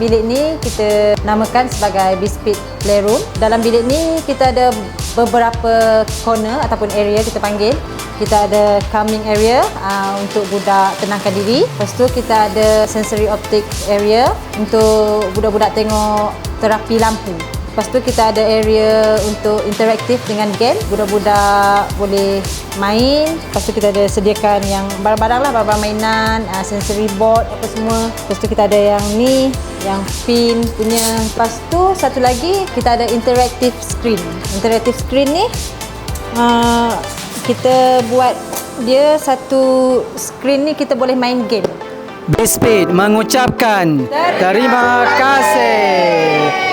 bilik ni kita namakan sebagai Bespeed Playroom. Dalam bilik ni kita ada beberapa corner ataupun area kita panggil. Kita ada calming area uh, untuk budak tenangkan diri. Lepas tu kita ada sensory optic area untuk budak-budak tengok terapi lampu. Lepas tu kita ada area untuk interaktif dengan game. Budak-budak boleh main. Lepas tu kita ada sediakan yang barang-barang lah, barang-barang mainan, uh, sensory board apa semua. Lepas tu kita ada yang ni, yang pin punya. Lepas tu satu lagi kita ada interactive screen. Interactive screen ni uh, kita buat dia satu screen ni kita boleh main game. Bespeed mengucapkan terima kasih.